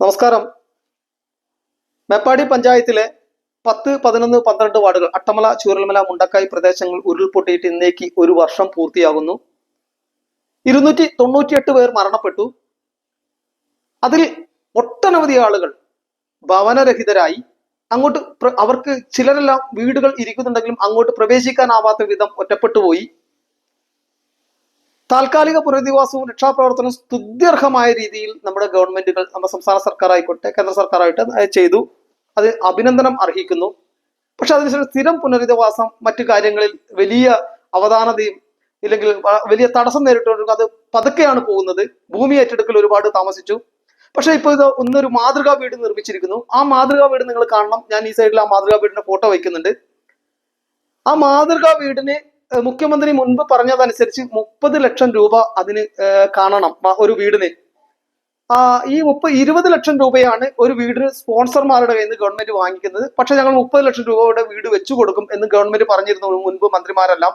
നമസ്കാരം. മേപ്പാടി പഞ്ചായത്തിലെ പത്ത് പതിനൊന്ന് പന്ത്രണ്ട് വാർഡുകൾ അട്ടമല ചൂരൽമല മുണ്ടക്കായി പ്രദേശങ്ങൾ ഉരുൾപൊട്ടിയിട്ട് ഇന്നേക്ക് ഒരു വർഷം പൂർത്തിയാകുന്നു. ഇരുന്നൂറ്റി തൊണ്ണൂറ്റിയെട്ട് പേർ മരണപ്പെട്ടു. അതിൽ ഒട്ടനവധി ആളുകൾ ഭവനരഹിതരായി. അങ്ങോട്ട് അവർക്ക് ചിലരെല്ലാം വീടുകൾ ഇരിക്കുന്നുണ്ടെങ്കിലും അങ്ങോട്ട് പ്രവേശിക്കാനാവാത്ത വിധം ഒറ്റപ്പെട്ടു പോയി താൽക്കാലിക പുനരധിവാസവും രക്ഷാപ്രവർത്തനവും സ്തുത്യർഹമായ രീതിയിൽ നമ്മുടെ ഗവൺമെന്റുകൾ നമ്മുടെ സംസ്ഥാന സർക്കാർ ആയിക്കോട്ടെ കേന്ദ്ര സർക്കാരായിട്ട് അത് ചെയ്തു. അത് അഭിനന്ദനം അർഹിക്കുന്നു. പക്ഷെ അതിനുശേഷം സ്ഥിരം പുനരധിവാസം മറ്റു കാര്യങ്ങളിൽ വലിയ അവധാനതയും ഇല്ലെങ്കിൽ വലിയ തടസ്സം നേരിട്ടുകൊണ്ടിരിക്കും അത് പതുക്കെയാണ് പോകുന്നത്. ഭൂമി ഏറ്റെടുക്കൽ ഒരുപാട് താമസിച്ചു. പക്ഷെ ഇപ്പൊ ഇത് ഒന്നൊരു മാതൃകാ വീട് നിർമ്മിച്ചിരിക്കുന്നു. ആ മാതൃകാ വീട് നിങ്ങൾ കാണണം. ഞാൻ ഈ സൈഡിൽ ആ മാതൃകാ വീടിന്റെ ഫോട്ടോ വയ്ക്കുന്നുണ്ട്. ആ മാതൃകാ വീടിന് മുഖ്യമന്ത്രി മുൻപ് പറഞ്ഞതനുസരിച്ച് മുപ്പത് ലക്ഷം രൂപ അതിന് കാണണം ഒരു വീടിന്. ഈ മുപ്പ ഇരുപത് ലക്ഷം രൂപയാണ് ഒരു വീടിന് സ്പോൺസർമാരുടെ കയ്യിൽ നിന്ന് ഗവൺമെന്റ് വാങ്ങിക്കുന്നത്. പക്ഷെ ഞങ്ങൾ മുപ്പത് ലക്ഷം രൂപയുടെ വീട് വെച്ചു കൊടുക്കും എന്ന് ഗവൺമെന്റ് പറഞ്ഞിരുന്നു മുൻപ് മന്ത്രിമാരെല്ലാം.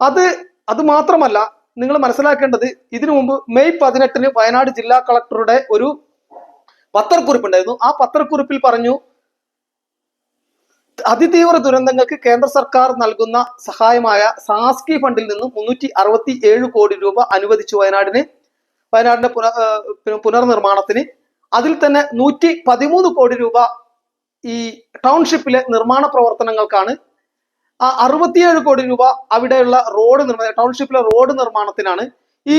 അത് അത് മാത്രമല്ല നിങ്ങൾ മനസ്സിലാക്കേണ്ടത് ഇതിനു മുമ്പ് മെയ് പതിനെട്ടിന് വയനാട് ജില്ലാ കളക്ടറുടെ ഒരു പത്രക്കുറിപ്പ് ഉണ്ടായിരുന്നു ആ പത്രക്കുറിപ്പിൽ പറഞ്ഞു അതിതീവ്ര ദുരന്തങ്ങൾക്ക് കേന്ദ്ര സർക്കാർ നൽകുന്ന സഹായമായ സാസ്കി ഫണ്ടിൽ നിന്നും മുന്നൂറ്റി അറുപത്തി ഏഴ് കോടി രൂപ അനുവദിച്ചു വയനാടിന് വയനാടിന്റെ പുന പുനർനിർമ്മാണത്തിന്. അതിൽ തന്നെ നൂറ്റി പതിമൂന്ന് കോടി രൂപ ഈ ടൗൺഷിപ്പിലെ നിർമ്മാണ പ്രവർത്തനങ്ങൾക്കാണ്. ആ അറുപത്തിയേഴ് കോടി രൂപ അവിടെയുള്ള റോഡ് നിർമ്മാണം ടൗൺഷിപ്പിലെ റോഡ് നിർമ്മാണത്തിനാണ്. ഈ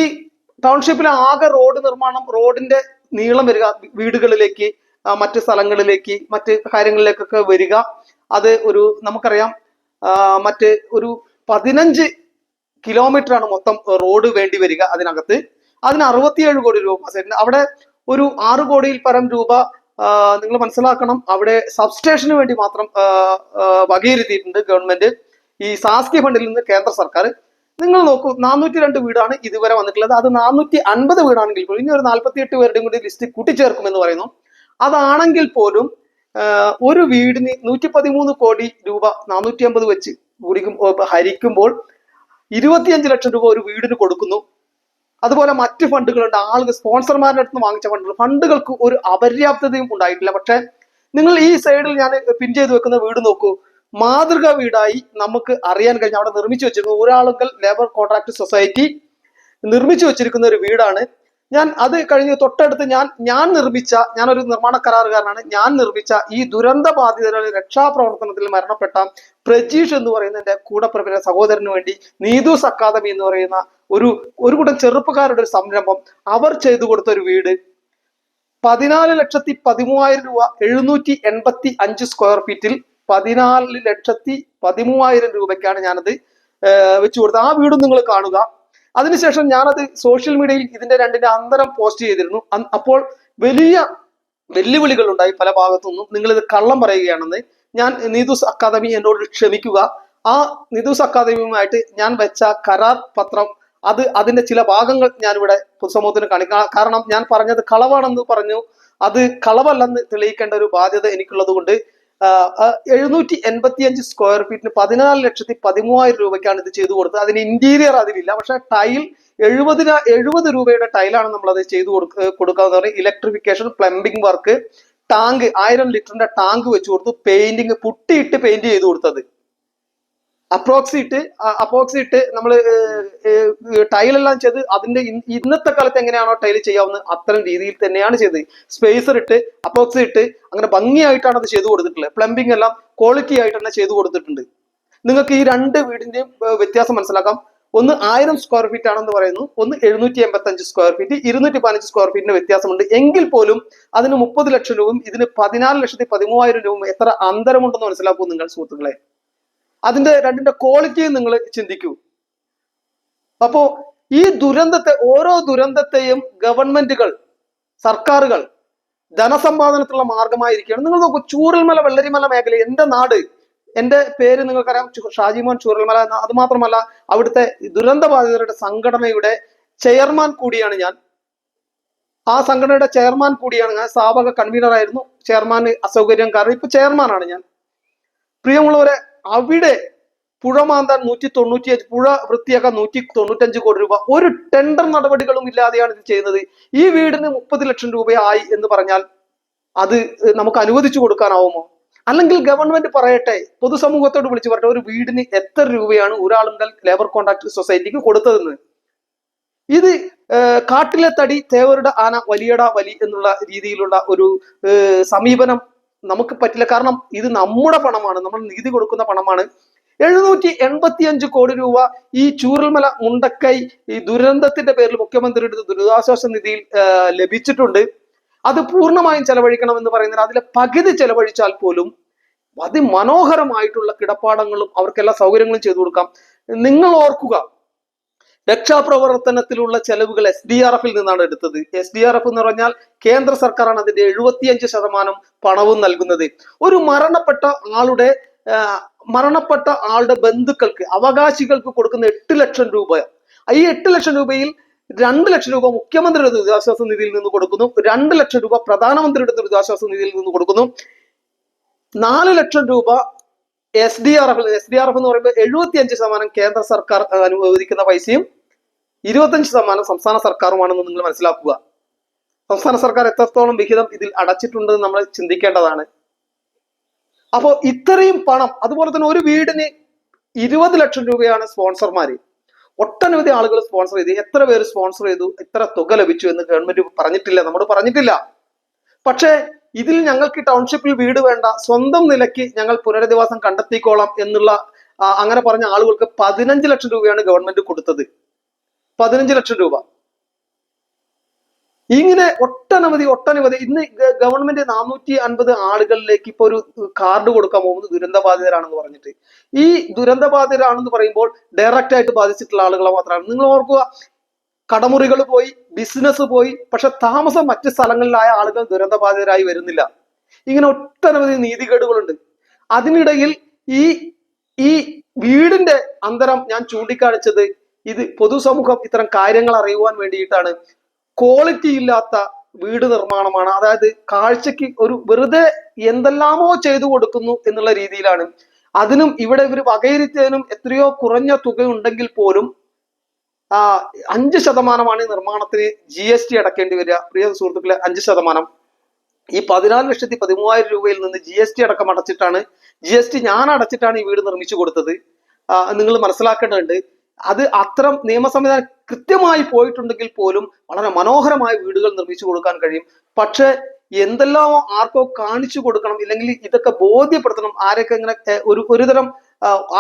ടൗൺഷിപ്പിലെ ആകെ റോഡ് നിർമ്മാണം റോഡിന്റെ നീളം വരിക വീടുകളിലേക്ക് മറ്റ് സ്ഥലങ്ങളിലേക്ക് മറ്റ് കാര്യങ്ങളിലേക്കൊക്കെ വരിക. അത് ഒരു നമുക്കറിയാം മറ്റ് ഒരു പതിനഞ്ച് കിലോമീറ്റർ ആണ് മൊത്തം റോഡ് വേണ്ടി വരിക അതിനകത്ത്. അതിന് അറുപത്തിയേഴ് കോടി രൂപ അവിടെ ഒരു ആറ് കോടിയിൽ പരം രൂപ നിങ്ങൾ മനസ്സിലാക്കണം അവിടെ സബ്സ്റ്റേഷന് വേണ്ടി മാത്രം വകയിരുത്തിയിട്ടുണ്ട് ഗവൺമെന്റ് ഈ സാസ്കി ഫണ്ടിൽ നിന്ന് കേന്ദ്ര സർക്കാർ. നിങ്ങൾ നോക്കൂ നാനൂറ്റി രണ്ട് വീടാണ് ഇതുവരെ വന്നിട്ടുള്ളത്. അത് നാനൂറ്റി അൻപത് വീടാണെങ്കിൽ പോലും ഇനി ഒരു നാൽപ്പത്തി എട്ട് പേരുടെയും കൂടി ലിസ്റ്റ് കൂട്ടിച്ചേർക്കുമെന്ന് പറയുന്നു. അതാണെങ്കിൽ പോലും ഒരു വീടിന് നൂറ്റി പതിമൂന്ന് കോടി രൂപ നാനൂറ്റി അമ്പത് വെച്ച് കുടിക്കും ഹരിക്കുമ്പോൾ ഇരുപത്തിയഞ്ച് ലക്ഷം രൂപ ഒരു വീടിന് കൊടുക്കുന്നു. അതുപോലെ മറ്റ് ഫണ്ടുകളുണ്ട്. ആളുകൾ സ്പോൺസർമാരുടെ അടുത്ത് വാങ്ങിച്ച ഫണ്ടുകൾ. ഫണ്ടുകൾക്ക് ഒരു അപര്യാപ്തതയും ഉണ്ടായിട്ടില്ല. പക്ഷേ നിങ്ങൾ ഈ സൈഡിൽ ഞാൻ പിൻ ചെയ്ത് വെക്കുന്ന വീട് നോക്കൂ. മാതൃക വീടായി നമുക്ക് അറിയാൻ കഴിഞ്ഞ അവിടെ നിർമ്മിച്ചു വെച്ചിരുന്നു ഒരാളുകൾ ലേബർ കോൺട്രാക്ട് സൊസൈറ്റി നിർമ്മിച്ചു വെച്ചിരിക്കുന്ന ഒരു വീടാണ് ഞാൻ അത് കഴിഞ്ഞ് തൊട്ടടുത്ത് ഞാൻ ഞാൻ നിർമ്മിച്ച ഞാൻ ഒരു നിർമ്മാണ കരാറുകാരനാണ്. ഞാൻ നിർമ്മിച്ച ഈ ദുരന്ത ബാധിതരുടെ രക്ഷാപ്രവർത്തനത്തിൽ മരണപ്പെട്ട പ്രജീഷ് എന്ന് പറയുന്ന എന്റെ കൂടപ്പിറപ്പിന്റെ സഹോദരന് വേണ്ടി നീതൂസ് അക്കാദമി എന്ന് പറയുന്ന ഒരു ഒരു കൂട്ടം ചെറുപ്പക്കാരുടെ ഒരു സംരംഭം അവർ ചെയ്തു കൊടുത്ത ഒരു വീട്. പതിനാല് ലക്ഷത്തി പതിമൂവായിരം രൂപ എഴുന്നൂറ്റി എൺപത്തി അഞ്ച് സ്ക്വയർ ഫീറ്റിൽ പതിനാല് ലക്ഷത്തി പതിമൂവായിരം രൂപയ്ക്കാണ് ഞാനത് വെച്ചു കൊടുത്തത്. ആ വീടും നിങ്ങൾ കാണുക. അതിനുശേഷം ഞാനത് സോഷ്യൽ മീഡിയയിൽ ഇതിന്റെ രണ്ടിന്റെ അന്തരം പോസ്റ്റ് ചെയ്തിരുന്നു. അപ്പോൾ വലിയ വെല്ലുവിളികൾ ഉണ്ടായി പല ഭാഗത്തുനിന്നും. നിങ്ങൾ ഇത് കള്ളം പറയുകയാണെന്ന് ഞാൻ നീതൂസ് അക്കാദമി എന്നോട് ക്ഷമിക്കുക. ആ നീതൂസ് അക്കാദമിയുമായിട്ട് ഞാൻ വെച്ച കരാർ പത്രം അത് അതിന്റെ ചില ഭാഗങ്ങൾ ഞാനിവിടെ പൊതുസമൂഹത്തിന് കാണിക്കാം കാരണം ഞാൻ പറഞ്ഞത് കളവാണെന്ന് പറഞ്ഞു. അത് കളവല്ലെന്ന് തെളിയിക്കേണ്ട ഒരു ബാധ്യത എനിക്കുള്ളത് കൊണ്ട് എഴുന്നൂറ്റി എൺപത്തി അഞ്ച് സ്ക്വയർ ഫീറ്റിന് പതിനാല് ലക്ഷത്തി പതിമൂവായിരം രൂപയ്ക്കാണ് ഇത് ചെയ്തു കൊടുത്തത്. അതിന് ഇന്റീരിയർ അതിലില്ല. പക്ഷെ ടൈൽ എഴുപതിന എഴുപത് രൂപയുടെ ടൈലാണ് നമ്മൾ അത് ചെയ്തു കൊടുക്ക കൊടുക്കാന്ന് പറയുന്നത് ഇലക്ട്രിഫിക്കേഷൻ പ്ലംബിംഗ് വർക്ക് ടാങ്ക് ആയിരം ലിറ്ററിന്റെ ടാങ്ക് വെച്ചു കൊടുത്തു പെയിന്റിങ് പുട്ടിയിട്ട് പെയിന്റ് ചെയ്തു കൊടുത്തത്. അപ്രോക്സി ഇട്ട് അപ്രോക്സി ഇട്ട് നമ്മൾ ടൈലെല്ലാം ചെയ്ത് അതിന്റെ ഇന്നത്തെ കാലത്ത് എങ്ങനെയാണോ ടൈൽ ചെയ്യാവുന്ന അത്തരം രീതിയിൽ തന്നെയാണ് ചെയ്തത്. സ്പേസർ ഇട്ട് അപ്രോക്സി ഇട്ട് അങ്ങനെ ഭംഗിയായിട്ടാണ് അത് ചെയ്തു കൊടുത്തിട്ടുള്ളത്. പ്ലംബിംഗ് എല്ലാം ക്വാളിറ്റി ആയിട്ട് തന്നെ ചെയ്തു കൊടുത്തിട്ടുണ്ട്. നിങ്ങൾക്ക് ഈ രണ്ട് വീടിന്റെയും വ്യത്യാസം മനസ്സിലാക്കാം. ഒന്ന് ആയിരം സ്ക്വയർ ഫീറ്റ് ആണെന്ന് പറയുന്നു. ഒന്ന് എഴുന്നൂറ്റി എൺപത്തി അഞ്ച് സ്ക്വയർ ഫീറ്റ് ഇരുന്നൂറ്റി പതിനഞ്ച് സ്ക്വയർ ഫീറ്റിന്റെ വ്യത്യാസമുണ്ട്. എങ്കിൽ പോലും അതിന് മുപ്പത് ലക്ഷം രൂപയും ഇതിന് പതിനാല് ലക്ഷത്തി പതിമൂവായിരം രൂപയും എത്ര അന്തരമുണ്ടെന്ന് മനസ്സിലാക്കും നിങ്ങൾ സുഹൃത്തുക്കളെ. അതിന്റെ രണ്ടിന്റെ ക്വാളിറ്റിയും നിങ്ങൾ ചിന്തിക്കൂ. അപ്പോ ഈ ദുരന്തത്തെ ഓരോ ദുരന്തത്തെയും ഗവൺമെന്റുകൾ സർക്കാരുകൾ ധനസമ്പാദനത്തിലുള്ള മാർഗമായിരിക്കുകയാണ്. നിങ്ങൾ നോക്കൂ ചൂരൽമല വെള്ളരിമല മേഖല എന്റെ നാട് എന്റെ പേര് നിങ്ങൾക്കറിയാം ഷാജിമോൻ ചൂരൽമല എന്ന അത് മാത്രമല്ല അവിടുത്തെ ദുരന്ത ബാധിതരുടെ സംഘടനയുടെ ചെയർമാൻ കൂടിയാണ് ഞാൻ. ആ സംഘടനയുടെ ചെയർമാൻ കൂടിയാണ് ഞാൻ. സ്ഥാപക കൺവീനർ ആയിരുന്നു ചെയർമാൻ അസൗകര്യം കാരണം ഇപ്പൊ ചെയർമാനാണ് ഞാൻ. പ്രിയമുള്ളവരെ അവിടെ പുഴ മാന്താൻ നൂറ്റി തൊണ്ണൂറ്റി പുഴ വൃത്തിയാക്കാൻ നൂറ്റി തൊണ്ണൂറ്റഞ്ച് കോടി രൂപ. ഒരു ടെൻഡർ നടപടികളും ഇല്ലാതെയാണ് ഇത് ചെയ്യുന്നത്. ഈ വീടിന് മുപ്പത് ലക്ഷം രൂപയായി എന്ന് പറഞ്ഞാൽ അത് നമുക്ക് അനുവദിച്ചു കൊടുക്കാനാവുമോ? അല്ലെങ്കിൽ ഗവൺമെന്റ് പറയട്ടെ പൊതുസമൂഹത്തോട് വിളിച്ചു പറയട്ടെ ഒരു വീടിന് എത്ര രൂപയാണ് ഒരാൾ മുതൽ ലേബർ കോൺട്രാക്ട് സൊസൈറ്റിക്ക് കൊടുത്തതെന്ന്? ഇത് കാട്ടിലെ തടി തേവരുടെ ആന വലിയട വലി എന്നുള്ള രീതിയിലുള്ള ഒരു സമീപനം നമുക്ക് പറ്റില്ല. കാരണം ഇത് നമ്മുടെ പണമാണ്. നമ്മൾ നികുതി കൊടുക്കുന്ന പണമാണ്. എഴുന്നൂറ്റി എൺപത്തി അഞ്ച് കോടി രൂപ ഈ ചൂരൽമല മുണ്ടക്കൈ ഈ ദുരന്തത്തിന്റെ പേരിൽ മുഖ്യമന്ത്രിയുടെ ദുരിതാശ്വാസ നിധിയിൽ ലഭിച്ചിട്ടുണ്ട്. അത് പൂർണമായും ചെലവഴിക്കണം എന്ന് പറയുന്നത് അതിലെ പകുതി ചെലവഴിച്ചാൽ പോലും അതിമനോഹരമായിട്ടുള്ള കിടപ്പാടങ്ങളും അവർക്കെല്ലാ സൗകര്യങ്ങളും ചെയ്തു കൊടുക്കാം. നിങ്ങൾ ഓർക്കുക രക്ഷാപ്രവർത്തനത്തിലുള്ള ചെലവുകൾ എസ് ഡി ആർ എഫിൽ നിന്നാണ് എടുത്തത്. എസ് ഡി ആർ എഫ് എന്ന് പറഞ്ഞാൽ കേന്ദ്ര സർക്കാരാണ് അതിന്റെ എഴുപത്തിയഞ്ച് ശതമാനം പണവും നൽകുന്നത്. ഒരു മരണപ്പെട്ട ആളുടെ മരണപ്പെട്ട ആളുടെ ബന്ധുക്കൾക്ക് അവകാശികൾക്ക് കൊടുക്കുന്ന എട്ട് ലക്ഷം രൂപ. ഈ എട്ട് ലക്ഷം രൂപയിൽ രണ്ട് ലക്ഷം രൂപ മുഖ്യമന്ത്രിയുടെ ദുരിതാശ്വാസ നിധിയിൽ നിന്ന് കൊടുക്കുന്നു. രണ്ട് ലക്ഷം രൂപ പ്രധാനമന്ത്രിയുടെ ദുരിതാശ്വാസ നിധിയിൽ നിന്ന് കൊടുക്കുന്നു. നാല് ലക്ഷം രൂപ S D R F S D R F എന്ന് പറയുമ്പോൾ എഴുപത്തി അഞ്ച് ശതമാനം കേന്ദ്ര സർക്കാർ അനുവദിക്കുന്ന പൈസയും ഇരുപത്തഞ്ച് ശതമാനം സംസ്ഥാന സർക്കാരുമാണെന്ന് നിങ്ങൾ മനസ്സിലാക്കുക. സംസ്ഥാന സർക്കാർ എത്രത്തോളം വിഹിതം ഇതിൽ അടച്ചിട്ടുണ്ടെന്ന് നമ്മൾ ചിന്തിക്കേണ്ടതാണ്. അപ്പോൾ ഇത്രയും പണം അതുപോലെ തന്നെ ഒരു വീടിന് ഇരുപത് ലക്ഷം രൂപയാണ് സ്പോൺസർമാര്. ഒട്ടനവധി ആളുകൾ സ്പോൺസർ ചെയ്തു. എത്ര പേര് സ്പോൺസർ ചെയ്തു? എത്ര തുക ലഭിച്ചു എന്ന് ഗവൺമെന്റ് പറഞ്ഞിട്ടില്ല. നമ്മൾ പറഞ്ഞിട്ടില്ല. പക്ഷേ ഇതിൽ ഞങ്ങൾക്ക് ടൗൺഷിപ്പിൽ വീട് വേണ്ട സ്വന്തം നിലയ്ക്ക് ഞങ്ങൾ പുനരധിവാസം കണ്ടെത്തിക്കോളാം എന്നുള്ള അങ്ങനെ പറഞ്ഞ ആളുകൾക്ക് പതിനഞ്ച് ലക്ഷം രൂപയാണ് ഗവൺമെന്റ് കൊടുത്തത്. പതിനഞ്ച് ലക്ഷം രൂപ. ഇങ്ങനെ ഒട്ടനവധി ഒട്ടനവധി ഇന്ന് ഗവൺമെന്റ് നാനൂറ്റി അൻപത് ആളുകളിലേക്ക് ഇപ്പൊ ഒരു കാർഡ് കൊടുക്കാൻ പോകുന്നത് ദുരന്തബാധിതരാണെന്ന് പറഞ്ഞിട്ട്. ഈ ദുരന്തബാധിതരാണെന്ന് പറയുമ്പോൾ ഡയറക്റ്റ് ആയിട്ട് ബാധിച്ചിട്ടുള്ള ആളുകളെ മാത്രമാണ്. നിങ്ങൾ ഓർക്കുക കടമുറികൾ പോയി ബിസിനസ് പോയി പക്ഷെ താമസം മറ്റ് സ്ഥലങ്ങളിലായ ആളുകൾ ദുരന്തബാധിതരായി വരുന്നില്ല. ഇങ്ങനെ ഒട്ടനവധി നീതികേടുകളുണ്ട്. അതിനിടയിൽ ഈ ഈ വീടിന്റെ അന്തരം ഞാൻ ചൂണ്ടിക്കാണിച്ചത് ഇത് പൊതുസമൂഹം ഇത്തരം കാര്യങ്ങൾ അറിയുവാൻ വേണ്ടിയിട്ടാണ്. ക്വാളിറ്റി ഇല്ലാത്ത വീട് നിർമ്മാണമാണ്. അതായത് കാഴ്ചക്ക് ഒരു വെറുതെ എന്തെല്ലാമോ ചെയ്തു കൊടുക്കുന്നു എന്നുള്ള രീതിയിലാണ്. അതിനും ഇവിടെ ഇവർ വകയിരുത്തിയതിനും എത്രയോ കുറഞ്ഞ തുക ഉണ്ടെങ്കിൽ പോലും അഞ്ച് ശതമാനമാണ് ഈ നിർമ്മാണത്തിന് ജി എസ് ടി അടക്കേണ്ടി വരിക. പ്രിയ സുഹൃത്തുക്കളെ അഞ്ച് ശതമാനം. ഈ പതിനാല് ലക്ഷത്തി പതിമൂവായിരം രൂപയിൽ നിന്ന് ജി എസ് ടി അടക്കം അടച്ചിട്ടാണ് ജി എസ് ടി ഞാൻ അടച്ചിട്ടാണ് ഈ വീട് നിർമ്മിച്ചു കൊടുത്തത്. നിങ്ങൾ മനസ്സിലാക്കേണ്ടതുണ്ട് അത് അത്തരം നിയമ സംവിധാനം കൃത്യമായി പോയിട്ടുണ്ടെങ്കിൽ പോലും വളരെ മനോഹരമായ വീടുകൾ നിർമ്മിച്ചു കൊടുക്കാൻ കഴിയും. പക്ഷേ എന്തെല്ലാമോ ആർക്കോ കാണിച്ചു കൊടുക്കണം ഇല്ലെങ്കിൽ ഇതൊക്കെ ബോധ്യപ്പെടുത്തണം ആരൊക്കെ ഇങ്ങനെ ഒരു ഒരുതരം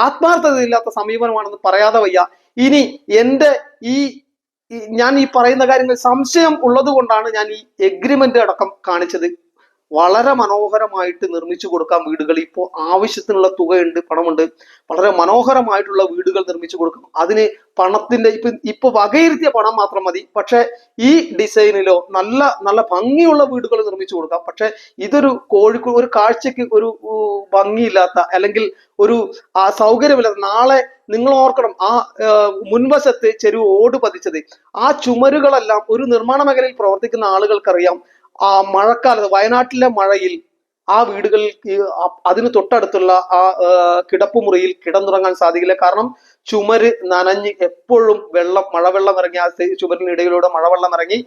ആത്മാർത്ഥതയില്ലാത്ത സമീപനമാണെന്ന് പറയാതെ വയ്യ. ഇനി എന്റെ ഈ ഈ ഞാൻ ഈ പറയുന്ന കാര്യങ്ങൾ സംശയം ഉള്ളത് കൊണ്ടാണ് ഞാൻ ഈ എഗ്രിമെന്റ് അടക്കം കാണിച്ചത്. വളരെ മനോഹരമായിട്ട് നിർമ്മിച്ചു കൊടുക്കാൻ വീടുകൾ ഇപ്പോൾ ആവശ്യത്തിനുള്ള തുകയുണ്ട് പണമുണ്ട്. വളരെ മനോഹരമായിട്ടുള്ള വീടുകൾ നിർമ്മിച്ചു കൊടുക്കും അതിന് പണത്തിന്റെ ഇപ്പൊ ഇപ്പൊ വകയിരുത്തിയ പണം മാത്രം മതി. പക്ഷെ ഈ ഡിസൈനിലോ നല്ല നല്ല ഭംഗിയുള്ള വീടുകൾ നിർമ്മിച്ചു കൊടുക്കാം. പക്ഷെ ഇതൊരു കോഴിക്കോട് ഒരു കാഴ്ചക്ക് ഒരു ഭംഗിയില്ലാത്ത അല്ലെങ്കിൽ ഒരു ആ സൗകര്യമില്ലാത്ത നാളെ നിങ്ങൾ ഓർക്കണം ആ മുൻവശത്ത് ചെരുവ് ഓട് പതിച്ചത് ആ ചുമരുകളെല്ലാം ഒരു നിർമ്മാണ മേഖലയിൽ പ്രവർത്തിക്കുന്ന ആളുകൾക്കറിയാം. ആ മഴക്കാലത്ത് വയനാട്ടിലെ മഴയിൽ ആ വീടുകളിൽ അതിന് തൊട്ടടുത്തുള്ള ആ കിടപ്പുമുറിയിൽ കിടന്നുറങ്ങാൻ സാധിക്കില്ല. കാരണം ചുമര് നനഞ്ഞ് എപ്പോഴും വെള്ളം മഴവെള്ളം ഇറങ്ങി ആ ചുമരിനിടയിലൂടെ മഴവെള്ളം ഇറങ്ങി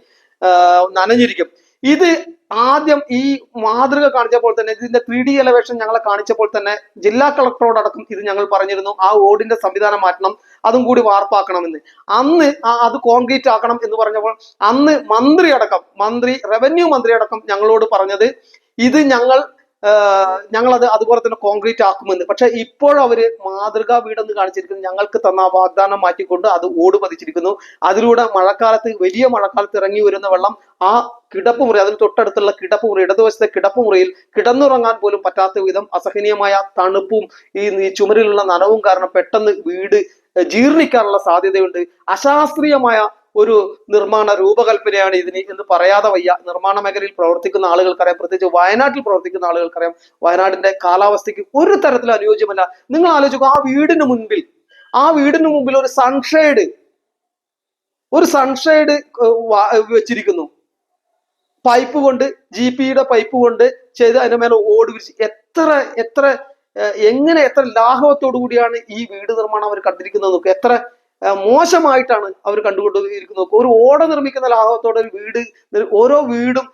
നനഞ്ഞിരിക്കും. ഇത് ആദ്യം ഈ മാതൃക കാണിച്ചപ്പോൾ തന്നെ ഇതിന്റെ ത്രീ ഡി എലവേഷൻ ഞങ്ങളെ കാണിച്ചപ്പോൾ തന്നെ ജില്ലാ കളക്ടറോടടക്കം ഇത് ഞങ്ങൾ പറഞ്ഞിരുന്നു. ആ ഓടിന്റെ സംവിധാനം മാറ്റണം. അതും കൂടി വാർപ്പാക്കണമെന്ന്. അന്ന് അത് കോൺക്രീറ്റ് ആക്കണം എന്ന് പറഞ്ഞപ്പോൾ അന്ന് മന്ത്രി അടക്കം മന്ത്രി റവന്യൂ മന്ത്രി അടക്കം ഞങ്ങളോട് പറഞ്ഞത് ഇത് ഞങ്ങൾ അത് അതുപോലെ തന്നെ കോൺക്രീറ്റ് ആക്കുമെന്ന്. പക്ഷെ ഇപ്പോഴവർ മാതൃകാ വീടെന്ന് കാണിച്ചിരിക്കുന്നു. ഞങ്ങൾക്ക് തന്ന വാഗ്ദാനം മാറ്റിക്കൊണ്ട് അത് ഓട് പതിച്ചിരിക്കുന്നു. അതിലൂടെ മഴക്കാലത്ത് വലിയ മഴക്കാലത്ത് ഇറങ്ങി വരുന്ന വെള്ളം ആ കിടപ്പ് മുറി അതിന് തൊട്ടടുത്തുള്ള കിടപ്പ് മുറി ഇടതുവശത്തെ കിടപ്പ് മുറിയിൽ കിടന്നുറങ്ങാൻ പോലും പറ്റാത്ത വിധം അസഹനീയമായ തണുപ്പും ഈ ചുമരിലുള്ള നനവും കാരണം പെട്ടെന്ന് വീട് ജീർണിക്കാനുള്ള സാധ്യതയുണ്ട്. അശാസ്ത്രീയമായ ഒരു നിർമ്മാണ രൂപകൽപ്പനയാണ് ഇതിന് എന്ന് പറയാതെ വയ്യ. നിർമ്മാണ മേഖലയിൽ പ്രവർത്തിക്കുന്ന ആളുകൾക്കറിയാം. പ്രത്യേകിച്ച് വയനാട്ടിൽ പ്രവർത്തിക്കുന്ന ആളുകൾക്കറിയാം. വയനാടിന്റെ കാലാവസ്ഥയ്ക്ക് ഒരു തരത്തിലും അനുയോജ്യമല്ല. നിങ്ങൾ ആലോചിക്കുക ആ വീടിന് മുൻപിൽ ആ വീടിന് മുമ്പിൽ ഒരു സൺഷെയ്ഡ് ഒരു സൺഷെയ്ഡ് വെച്ചിരിക്കുന്നു. പൈപ്പ് കൊണ്ട് ജി പിയുടെ പൈപ്പ് കൊണ്ട് ചെയ്ത് അതിന്റെ മേലെ ഓടി വിരിച്ച് എത്ര എത്ര എങ്ങനെ എത്ര ലാഘവത്തോടു കൂടിയാണ് ഈ വീട് നിർമ്മാണം അവർ കണ്ടിരിക്കുന്നത് നോക്കുക എത്ര മോശമായിട്ടാണ് അവർ കണ്ടുകൊണ്ടിരിക്കുന്നത് ഒരു ഓട നിർമ്മിക്കുന്ന ലാഘവത്തോടെ ഒരു വീട് ഓരോ വീടും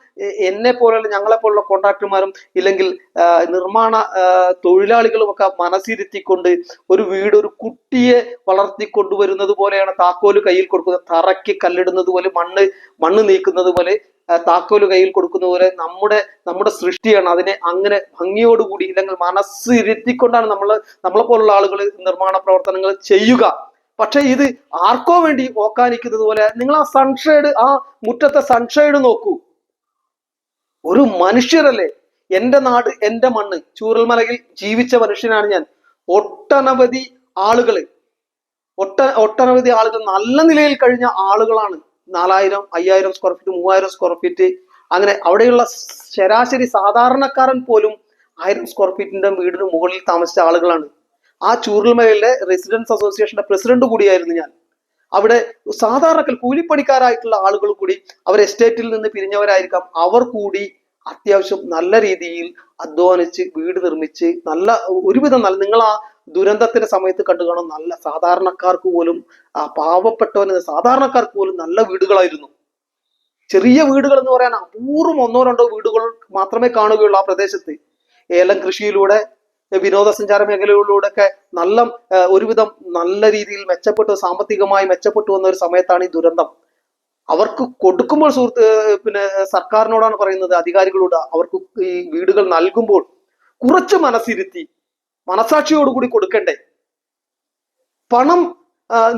എന്നെ പോലുള്ള ഞങ്ങളെ പോലുള്ള കോൺട്രാക്ടർമാരും ഇല്ലെങ്കിൽ നിർമ്മാണ തൊഴിലാളികളും ഒക്കെ മനസ്സിരുത്തിക്കൊണ്ട് ഒരു വീട് ഒരു കുട്ടിയെ വളർത്തി കൊണ്ടുവരുന്നത് പോലെയാണ് താക്കോൽ കയ്യിൽ കൊടുക്കുന്നത്. തറയ്ക്ക് കല്ലിടുന്നത് പോലെ മണ്ണ് മണ്ണ് നീക്കുന്നത് പോലെ താക്കോൽ കയ്യിൽ കൊടുക്കുന്ന പോലെ നമ്മുടെ നമ്മുടെ സൃഷ്ടിയാണ്. അതിനെ അങ്ങനെ ഭംഗിയോടുകൂടി ഇല്ലെങ്കിൽ മനസ്സ് ഇരുത്തിക്കൊണ്ടാണ് നമ്മൾ നമ്മളെ പോലുള്ള ആളുകൾ നിർമ്മാണ പ്രവർത്തനങ്ങൾ ചെയ്യുക. പക്ഷെ ഇത് ആർക്കോ വേണ്ടി ഓക്കാനിക്കുന്നത് പോലെ നിങ്ങൾ ആ സൺഷെയ്ഡ് ആ മുറ്റത്തെ സൺഷെയ്ഡ് നോക്കൂ. ഒരു മനുഷ്യരല്ലേ? എന്റെ നാട് എന്റെ മണ്ണ്. ചൂരൽമലയിൽ ജീവിച്ച മനുഷ്യനാണ് ഞാൻ. ഒട്ടനവധി ആളുകൾ ഒട്ട ഒട്ടനവധി ആളുകൾ നല്ല നിലയിൽ കഴിഞ്ഞ ആളുകളാണ്. നാലായിരം അയ്യായിരം സ്ക്വയർ ഫീറ്റ് മൂവായിരം സ്ക്വയർ ഫീറ്റ് അങ്ങനെ അവിടെയുള്ള ശരാശരി സാധാരണക്കാരൻ പോലും ആയിരം സ്ക്വയർ ഫീറ്റിന്റെ വീടിന് മുകളിൽ താമസിച്ച ആളുകളാണ്. ആ ചൂരൽമലയിലെ റെസിഡൻസ് അസോസിയേഷന്റെ പ്രസിഡന്റ് കൂടിയായിരുന്നു ഞാൻ. അവിടെ സാധാരണ കൂലിപ്പണിക്കാരായിട്ടുള്ള ആളുകൾ കൂടി അവർ എസ്റ്റേറ്റിൽ നിന്ന് പിരിഞ്ഞവരായിരിക്കാം. അവർ കൂടി അത്യാവശ്യം നല്ല രീതിയിൽ അധ്വാനിച്ച് വീട് നിർമ്മിച്ച് നല്ല ഒരുവിധം നല്ല നിങ്ങൾ ആ ദുരന്തത്തിന്റെ സമയത്ത് കണ്ടു കാണും നല്ല സാധാരണക്കാർക്ക് പോലും ആ പാവപ്പെട്ടവന് സാധാരണക്കാർക്ക് പോലും നല്ല വീടുകളായിരുന്നു. ചെറിയ വീടുകൾ എന്ന് പറയാൻ അപൂർവം ഒന്നോ രണ്ടോ വീടുകൾ മാത്രമേ കാണുകയുള്ളൂ ആ പ്രദേശത്ത്. ഏലം കൃഷിയിലൂടെ വിനോദസഞ്ചാര മേഖലകളിലൂടെ ഒക്കെ നല്ല ഒരുവിധം നല്ല രീതിയിൽ മെച്ചപ്പെട്ടു സാമ്പത്തികമായി മെച്ചപ്പെട്ടു വന്ന ഒരു സമയത്താണ് ഈ ദുരന്തം. അവർക്ക് കൊടുക്കുമ്പോൾ സുഹൃത്ത് പിന്നെ സർക്കാരിനോടാണ് പറയുന്നത് അധികാരികളോട് അവർക്ക് ഈ വീടുകൾ നൽകുമ്പോൾ കുറച്ച് മനസ്സിരുത്തി മനസാക്ഷിയോടുകൂടി കൊടുക്കണ്ടേ? പണം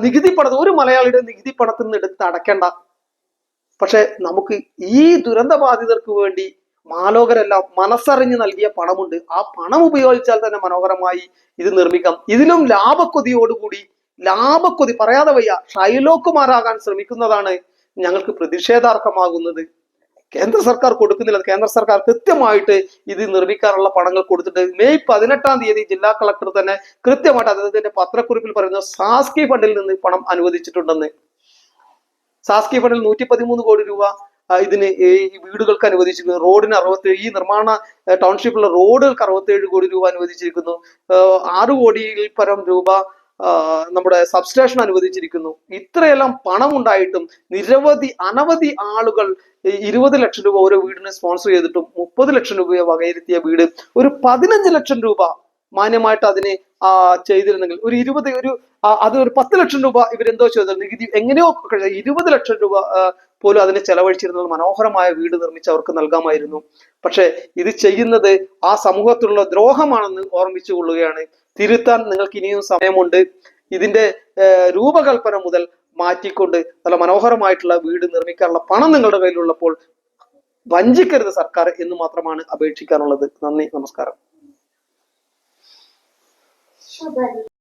നികുതി പണത്തിൽ ഒരു മലയാളിയുടെ നികുതി പണത്തിൽ നിന്ന് എടുത്ത് അടയ്ക്കണ്ട. പക്ഷെ നമുക്ക് ഈ ദുരന്ത ബാധിതർക്ക് വേണ്ടി മാലോകരെല്ലാം മനസ്സറിഞ്ഞ് നൽകിയ പണമുണ്ട്. ആ പണം ഉപയോഗിച്ചാൽ തന്നെ മനോഹരമായി ഇത് നിർമ്മിക്കാം. ഇതിലും ലാഭക്കൊതിയോടുകൂടി ലാഭക്കൊതി പറയാതെ വയ്യ ഷൈലോക്കുമാരാകാൻ ശ്രമിക്കുന്നതാണ് ഞങ്ങൾക്ക് പ്രതിഷേധാർഹമാകുന്നത്. കേന്ദ്ര സർക്കാർ കൊടുക്കുന്നില്ല. കേന്ദ്ര സർക്കാർ കൃത്യമായിട്ട് ഇത് നിർമ്മിക്കാനുള്ള പണങ്ങൾ കൊടുത്തിട്ട് മെയ് പതിനെട്ടാം തീയതി ജില്ലാ കളക്ടർ തന്നെ കൃത്യമായിട്ട് അദ്ദേഹത്തിന്റെ പത്രക്കുറിപ്പിൽ പറയുന്നത് സാസ്കി ഫണ്ടിൽ നിന്ന് പണം അനുവദിച്ചിട്ടുണ്ടെന്ന്. സാസ്കി ഫണ്ടിൽ നൂറ്റി പതിമൂന്ന് കോടി രൂപ ഇതിന് ഈ വീടുകൾക്ക് അനുവദിച്ചിരിക്കുന്നു റോഡിന് അറുപത്തേഴ് ഈ നിർമ്മാണ ടൗൺഷിപ്പിലുള്ള ടൗൺഷിപ്പിലെ റോഡുകൾക്ക് അറുപത്തേഴ് കോടി രൂപ അനുവദിച്ചിരിക്കുന്നു. ആറ് കോടിയിൽ പരം രൂപ നമ്മുടെ സബ്സ്റ്റേഷൻ അനുവദിച്ചിരിക്കുന്നു. ഇത്രയെല്ലാം പണം ഉണ്ടായിട്ടും നിരവധി അനവധി ആളുകൾ ഇരുപത് ലക്ഷം രൂപ ഓരോ വീടിന് സ്പോൺസർ ചെയ്തിട്ടും മുപ്പത് ലക്ഷം രൂപയെ വകയിരുത്തിയ വീട് ഒരു പതിനഞ്ച് ലക്ഷം രൂപ മാന്യമായിട്ട് അതിനെ ചെയ്തിരുന്നെങ്കിൽ. ഒരു ഇരുപത് ഒരു അത് ഒരു പത്ത് ലക്ഷം രൂപ ഇവരെന്തോ ചെയ്തു നികുതി എങ്ങനെയോ ഇരുപത് ലക്ഷം രൂപ പോലും അതിനെ ചെലവഴിച്ചിരുന്നത് മനോഹരമായ വീട് നിർമ്മിച്ച് അവർക്ക് നൽകാമായിരുന്നു. പക്ഷെ ഇത് ചെയ്യുന്നത് ആ സമൂഹത്തിലുള്ള ദ്രോഹമാണെന്ന് ഓർമ്മിച്ചു കൊള്ളുകയാണ്. തിരുത്താൻ നിങ്ങൾക്ക് ഇനിയും സമയമുണ്ട്. ഇതിന്റെ രൂപകൽപ്പന മുതൽ മാറ്റിക്കൊണ്ട് നല്ല മനോഹരമായിട്ടുള്ള വീട് നിർമ്മിക്കാനുള്ള പണം നിങ്ങളുടെ കയ്യിലുള്ളപ്പോൾ വഞ്ചിക്കരുത് സർക്കാർ എന്ന് മാത്രമാണ് അപേക്ഷിക്കാനുള്ളത്. നന്ദി നമസ്കാരം. sugar